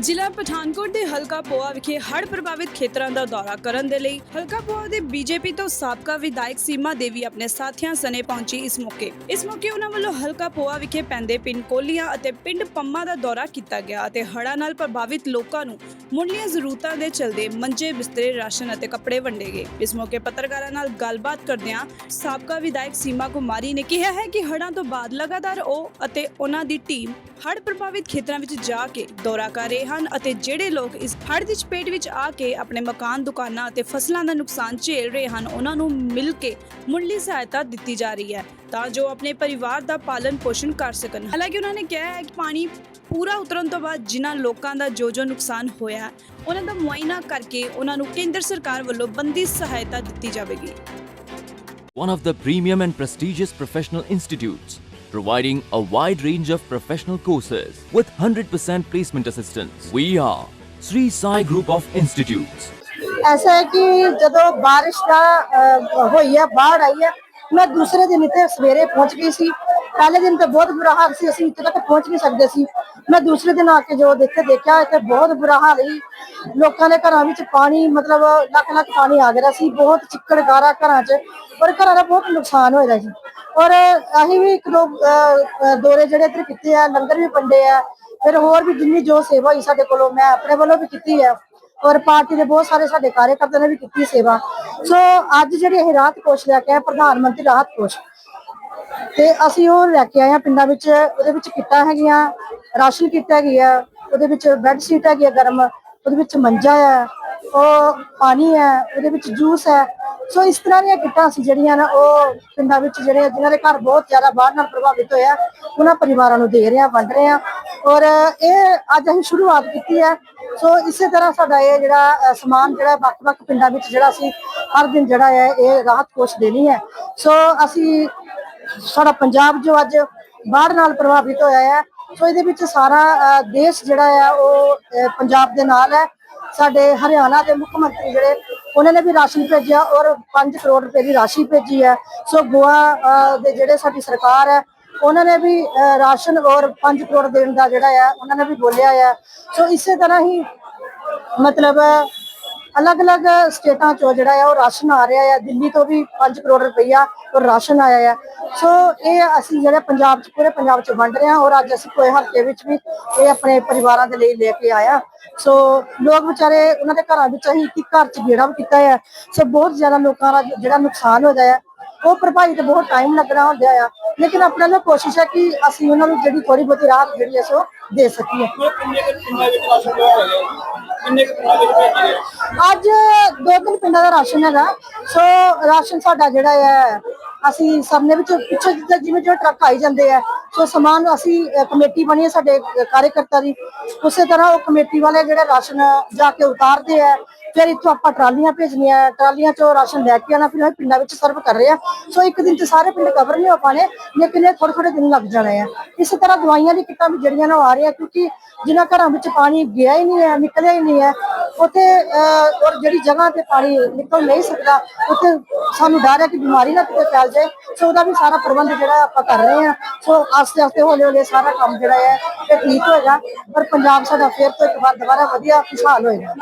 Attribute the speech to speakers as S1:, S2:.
S1: ਜ਼ਿਲ੍ਹਾ ਪਠਾਨਕੋਟ ਦੇ ਹਲਕਾ ਪੋਆ ਵਿਖੇ ਹੜ੍ਹ ਪ੍ਰਭਾਵਿਤ ਖੇਤਰਾਂ ਦਾ ਦੌਰਾ ਕਰਨ ਦੇ ਲਈ ਹਲਕਾ ਪੋਆ ਦੇ ਬੀਜੇਪੀ ਤੋਂ ਸਾਬਕਾ ਵਿਧਾਇਕ ਸੀਮਾ ਦੇਵੀ ਆਪਣੇ ਸਾਥੀਆਂ ਸਣੇ ਪਹੁੰਚੀ ਇਸ ਮੌਕੇ। ਇਸ ਮੌਕੇ ਉਹਨਾਂ ਵੱਲੋਂ ਹਲਕਾ ਪੋਆ ਵਿਖੇ ਪੈਂਦੇ ਪਿੰਡ ਕੋਲੀਆਂ ਅਤੇ ਪਿੰਡ ਪੰਮਾ ਦਾ ਦੌਰਾ ਕੀਤਾ ਗਿਆ ਅਤੇ ਹੜ੍ਹਾਂ ਨਾਲ ਪ੍ਰਭਾਵਿਤ ਲੋਕਾਂ ਨੂੰ ਮੁੱਢਲੀਆਂ ਜ਼ਰੂਰਤਾਂ ਦੇ ਚਲਦੇ ਮੰਜੇ, ਬਿਸਤਰੇ, ਰਾਸ਼ਨ ਅਤੇ ਕੱਪੜੇ ਵੰਡੇ ਗਏ। ਇਸ ਮੌਕੇ ਪੱਤਰਕਾਰਾਂ ਨਾਲ ਗੱਲਬਾਤ ਕਰਦਿਆਂ ਸਾਬਕਾ ਵਿਧਾਇਕ ਸੀਮਾ ਕੁਮਾਰੀ ਨੇ ਕਿਹਾ ਹੈ ਕਿ ਹੜ੍ਹਾਂ ਤੋਂ ਬਾਅਦ ਲਗਾਤਾਰ ਉਹ ਅਤੇ ਉਹਨਾਂ ਦੀ ਟੀਮ ਹੜ੍ਹ ਪ੍ਰਭਾਵਿਤ ਖੇਤਰਾਂ ਵਿੱਚ ਜਾ ਕੇ ਦੌਰਾ ਕਰ ਰਹੇ ਹਨ। ਅਤੇ ਜਿਹੜੇ ਲੋਕ ਇਸ ਹੜ੍ਹ ਦੀ ਚਪੇਟ ਵਿੱਚ ਆ ਕੇ ਆਪਣੇ ਮਕਾਨ ਦੁਕਾਨਾਂ ਅਤੇ ਫਸਲਾਂ ਦਾ ਨੁਕਸਾਨ ਝੇਲ ਰਹੇ ਹਨ ਉਹਨਾਂ ਨੂੰ ਮਿਲ ਕੇ ਮੁੱਢਲੀ ਸਹਾਇਤਾ ਦਿੱਤੀ ਜਾ ਰਹੀ ਹੈ ਤਾਂ ਜੋ ਆਪਣੇ ਪਰਿਵਾਰ ਦਾ ਪਾਲਣ ਪੋਸ਼ਣ ਕਰ ਸਕਣ। ਹਾਲਾਂਕਿ ਉਹਨਾਂ ਨੇ ਕਿਹਾ ਹੈ ਕਿ ਪਾਣੀ ਪੂਰਾ ਉਤਰਨ ਤੋਂ ਬਾਅਦ ਜਿਨ੍ਹਾਂ ਲੋਕਾਂ ਦਾ ਜੋ ਜੋ ਨੁਕਸਾਨ ਹੋਇਆ ਉਹਨਾਂ ਦਾ ਮੁਆਇਨਾ ਕਰਕੇ ਉਹਨਾਂ ਨੂੰ ਕੇਂਦਰ ਸਰਕਾਰ ਵੱਲੋਂ ਬੰਦੀ ਸਹਾਇਤਾ ਦਿੱਤੀ ਜਾਵੇਗੀ।
S2: One of the premium and prestigious professional institutes, providing a wide range of professional courses with 100% placement assistance. We are Sri Sai Group of Institutes.
S3: ਐਸਾ ਹੈ ਕਿ ਜਦੋਂ ਬਾਰਿਸ਼ ਦਾ ਅਹ, ਹੋਈ ਹੈ ਬਾੜ ਆਈ ਹੈ ਮੈਂ ਦੂਸਰੇ ਦਿਨ ਇੱਥੇ ਸਵੇਰੇ ਪਹੁੰਚ ਗਈ ਸੀ ਪਹਿਲੇ ਦਿਨ ਤਾਂ ਬਹੁਤ ਬੁਰਾ ਹਾਲ ਸੀ, ਅਸੀਂ ਇੱਥੇ ਤੱਕ ਪਹੁੰਚ ਨਹੀਂ ਸਕਦੇ ਸੀ। ਮੈਂ ਦੂਸਰੇ ਦਿਨ ਆ ਕੇ ਜੋ ਦੇਖੇ ਦੇਖਿਆ, ਇੱਥੇ ਬਹੁਤ ਬੁਰਾ ਹਾਲ ਸੀ। ਲੋਕਾਂ ਦੇ ਘਰਾਂ ਵਿੱਚ ਪਾਣੀ, ਮਤਲਬ ਲੱਖ ਲੱਖ ਪਾਣੀ ਆ ਗਿਆ ਸੀ, ਬਹੁਤ ਚਿੱਕੜ ਗਾਰਾ ਘਰਾਂ 'ਚ ਔਰ ਘਰਾਂ ਦਾ ਬਹੁਤ ਨੁਕਸਾਨ ਹੋਇਆ ਸੀ। ਔਰ ਅਸੀਂ ਵੀ ਇੱਕ ਦੋ ਦੋਰੇ ਜਿਹੜੇ ਇੱਧਰ ਕੀਤੇ ਆ, ਲੰਗਰ ਵੀ ਪੰਡੇ ਆ, ਫਿਰ ਹੋਰ ਵੀ ਜਿੰਨੀ ਜੋ ਸੇਵਾ ਹੋਈ ਸਾਡੇ ਕੋਲੋਂ, ਮੈਂ ਆਪਣੇ ਵੱਲੋਂ ਵੀ ਕੀਤੀ ਹੈ ਔਰ ਪਾਰਟੀ ਦੇ ਬਹੁਤ ਸਾਰੇ ਸਾਡੇ ਕਾਰਜਕਰਤਾਆਂ ਨੇ ਵੀ ਕੀਤੀ ਸੇਵਾ। ਸੋ ਅੱਜ ਜਿਹੜੀ ਇਹ ਰਾਹਤ ਕੋਸ਼ ਲੈ ਕੇ ਆਏ, ਪ੍ਰਧਾਨ ਮੰਤਰੀ ਰਾਹਤ ਕੋਸ਼ ਤੇ ਅਸੀਂ ਉਹ ਲੈ ਕੇ ਆਏ ਆ ਪਿੰਡਾਂ ਵਿੱਚ, ਉਹਦੇ ਵਿੱਚ ਕਿੱਟਾਂ ਹੈਗੀਆਂ, ਰਾਸ਼ਨ ਕਿੱਟ ਹੈਗੀ ਆ, ਉਹਦੇ ਵਿੱਚ ਬੈੱਡ ਸ਼ੀਟ ਹੈਗੀ ਆ ਗਰਮ, ਉਹਦੇ ਵਿੱਚ ਮੰਜਾ ਹੈ ਉਹ ਪਾਣੀ ਹੈ ਉਹਦੇ ਵਿੱਚ ਜੂਸ ਹੈ ਸੋ ਇਸ ਤਰ੍ਹਾਂ ਦੀਆਂ ਕਿੱਟਾਂ ਅਸੀਂ ਜਿਹੜੀਆਂ ਨਾ ਉਹ ਪਿੰਡਾਂ ਵਿੱਚ ਜਿਹੜੇ ਜਿਨ੍ਹਾਂ ਦੇ ਘਰ ਬਹੁਤ ਜ਼ਿਆਦਾ ਬਾਹਰ ਨਾਲ ਪ੍ਰਭਾਵਿਤ ਹੋਇਆ, ਉਹਨਾਂ ਪਰਿਵਾਰਾਂ ਨੂੰ ਦੇ ਰਹੇ ਆ ਵੰਡ ਰਹੇ ਆ ਔਰ ਇਹ ਅੱਜ ਅਸੀਂ ਸ਼ੁਰੂਆਤ ਕੀਤੀ ਹੈ। ਸੋ ਇਸੇ ਤਰ੍ਹਾਂ ਸਾਡਾ ਇਹ ਜਿਹੜਾ ਸਮਾਨ ਜਿਹੜਾ ਵੱਖ-ਵੱਖ ਪਿੰਡਾਂ ਵਿੱਚ ਜਿਹੜਾ ਅਸੀਂ ਹਰ ਦਿਨ ਜਿਹੜਾ ਹੈ, ਇਹ ਰਾਹਤ ਕੋਸ਼ ਦੇਣੀ ਹੈ। ਸੋ ਅਸੀਂ ਸਾਡਾ ਪੰਜਾਬ ਜੋ ਅੱਜ ਬਾੜ ਨਾਲ ਪ੍ਰਭਾਵਿਤ ਹੋਇਆ ਹੈ, ਸੋ ਇਹਦੇ ਵਿੱਚ ਸਾਰਾ ਦੇਸ਼ ਜਿਹੜਾ ਹੈ ਉਹ ਪੰਜਾਬ ਦੇ ਨਾਲ ਹੈ। ਸਾਡੇ ਹਰਿਆਣਾ ਦੇ ਮੁੱਖ ਮੰਤਰੀ ਜਿਹੜੇ, ਉਹਨਾਂ ਨੇ ਵੀ ਰਾਸ਼ਨ ਭੇਜਿਆ ਔਰ 5 ਕਰੋੜ ਰੁਪਏ ਦੀ ਰਾਸ਼ੀ ਭੇਜੀ ਹੈ। ਸੋ ਗੋਆ ਦੇ ਜਿਹੜੇ ਸਾਡੀ ਸਰਕਾਰ ਹੈ, ਉਹਨਾਂ ਨੇ ਵੀ ਰਾਸ਼ਨ ਔਰ 5 ਕਰੋੜ ਦੇਣ ਦਾ ਜਿਹੜਾ ਹੈ ਉਹਨਾਂ ਨੇ ਵੀ ਬੋਲਿਆ ਹੈ ਸੋ ਇਸੇ ਤਰ੍ਹਾਂ ਹੀ ਮਤਲਬ ਅਲੱਗ-ਅਲੱਗ ਸਟੇਟਾਂ ਚੋਂ ਜਿਹੜਾ ਹੈ ਉਹ ਰਾਸ਼ਨ ਆ ਰਿਹਾ ਹੈ ਦਿੱਲੀ ਤੋਂ ਵੀ 5 ਕਰੋੜ ਰੁਪਈਆ ਔਰ ਰਾਸ਼ਨ ਆਇਆ ਹੈ ਸੋ ਇਹ ਅਸੀਂ ਜਿਹੜੇ ਪੰਜਾਬ ਚ, ਪੂਰੇ ਪੰਜਾਬ ਚ ਵੰਡ ਰਹੇ ਹਾਂ ਔਰ ਅੱਜ ਅਸੀਂ ਕੋਈ ਹਲਕੇ ਵਿੱਚ ਵੀ ਇਹ ਆਪਣੇ ਪਰਿਵਾਰਾਂ ਦੇ ਲਈ ਲੈ ਕੇ ਆਇਆ। ਸੋ ਲੋਕ ਵਿਚਾਰੇ ਉਹਨਾਂ ਦੇ ਘਰਾਂ ਵਿੱਚ ਅਸੀਂ ਇੱਕ ਘਰ ਚ ਗੇੜਾ ਵੀ ਕੀਤਾ ਹੈ ਸੋ ਬਹੁਤ ਜ਼ਿਆਦਾ ਲੋਕਾਂ ਦਾ ਜਿਹੜਾ ਨੁਕਸਾਨ ਹੋ ਗਿਆ ਹੈ ਉਹ ਭਰਪਾਈ ਤੇ ਬਹੁਤ ਟਾਈਮ ਲੱਗਣਾ ਹੁੰਦਾ ਆ। ਲੇਕਿਨ ਆਪਣੇ ਵੱਲੋਂ ਕੋਸ਼ਿਸ਼ ਹੈ ਕਿ ਅਸੀਂ ਉਹਨਾਂ ਨੂੰ ਜਿਹੜੀ ਥੋੜੀ ਬਹੁਤੀ ਰਾਹਤ ਜਿਹੜੀ ਹੈ ਸੋ ਦੇ ਸਕੀਏ।
S4: ਕਿੰਨੇ ਕੁ ਪਿੰਡਾਂ ਵਿੱਚ ਵਿੱਚ ਭੇਜੀ ਹੈ
S3: ਅੱਜ ਦੋ ਤਿੰਨ ਪਿੰਡਾਂ ਦਾ ਰਾਸ਼ਨ ਹੈਗਾ। ਸੋ ਰਾਸ਼ਨ ਸਾਡਾ ਜਿਹੜਾ ਹੈ ਅਸੀਂ ਸਰਨੇ ਵਿੱਚ ਪਿੱਛੇ ਜਿੱਦਾਂ ਜਿਵੇਂ ਜਿਵੇਂ ਟਰੱਕ ਆਈ ਜਾਂਦੇ ਆ ਸੋ ਸਮਾਨ ਅਸੀਂ ਅ, ਕਮੇਟੀ ਬਣੀ ਹੈ ਸਾਡੇ ਕਾਰਜਕਰਤਾ ਦੀ। ਉਸੇ ਤਰ੍ਹਾਂ ਉਹ ਕਮੇਟੀ ਵਾਲੇ ਜਿਹੜੇ ਰਾਸ਼ਨ ਜਾ ਕੇ ਉਤਾਰਦੇ ਆ ਫਿਰ ਇੱਥੋਂ ਆਪਾਂ ਟਰਾਲੀਆਂ ਭੇਜਣੀਆਂ, ਟਰਾਲੀਆਂ ਚੋਂ ਰਾਸ਼ਨ ਲੈ ਕੇ ਆਣਾ ਫਿਰ ਉਹ ਪਿੰਡਾਂ ਵਿੱਚ ਸਰਵ ਕਰ ਰਹੇ ਆ। ਸੋ ਇੱਕ ਦਿਨ ਚ ਸਾਰੇ ਪਿੰਡ ਕਵਰ ਨਹੀਂ ਹੋ ਪਾਣੇ ਲੇਕਿਨ ਇਹ ਥੋੜੇ ਥੋੜੇ ਦਿਨ ਲੱਗ ਜਾਣੇ ਆ। ਇਸੇ ਤਰ੍ਹਾਂ ਦਵਾਈਆਂ ਦੀ ਕਿੱਟਾਂ ਵੀ ਜਿਹੜੀਆਂ ਨੇ ਉਹ ਆ ਰਹੀਆਂ, ਕਿਉਂਕਿ ਜਿਨ੍ਹਾਂ ਘਰਾਂ ਵਿੱਚ ਪਾਣੀ ਗਿਆ ਹੀ ਨਹੀਂ ਹੈ, ਨਿਕਲਿਆ ਹੀ ਨਹੀਂ ਹੈ, ਉੱਥੇ ਔਰ ਜਿਹੜੀ ਜਗ੍ਹਾ ਤੇ ਪਾਣੀ ਨਿਕਲ ਨਹੀਂ ਸਕਦਾ, ਉੱਥੇ ਸਾਨੂੰ ਡਰ ਹੈ ਕਿ ਬਿਮਾਰੀ ਨਾ ਕਿਤੇ ਫੈਲ ਜਾਏ। ਸੋ ਉਹਦਾ ਵੀ ਸਾਰਾ ਪ੍ਰਬੰਧ ਜਿਹੜਾ ਆਪਾਂ ਕਰ ਰਹੇ ਹਾਂ। ਸੋ ਆਸਤੇ ਆਸਤੇ ਹੌਲੇ ਹੌਲੇ ਸਾਰਾ ਕੰਮ ਜਿਹੜਾ ਹੈ, ਇਹ ਠੀਕ ਹੋਏਗਾ। ਪਰ ਪੰਜਾਬ ਸਾਡਾ ਫਿਰ ਤੋਂ ਇੱਕ ਵਾਰ ਦੁਬਾਰਾ ਵਧੀਆ ਖੁਸ਼ਹਾਲ ਹੋਏਗਾ।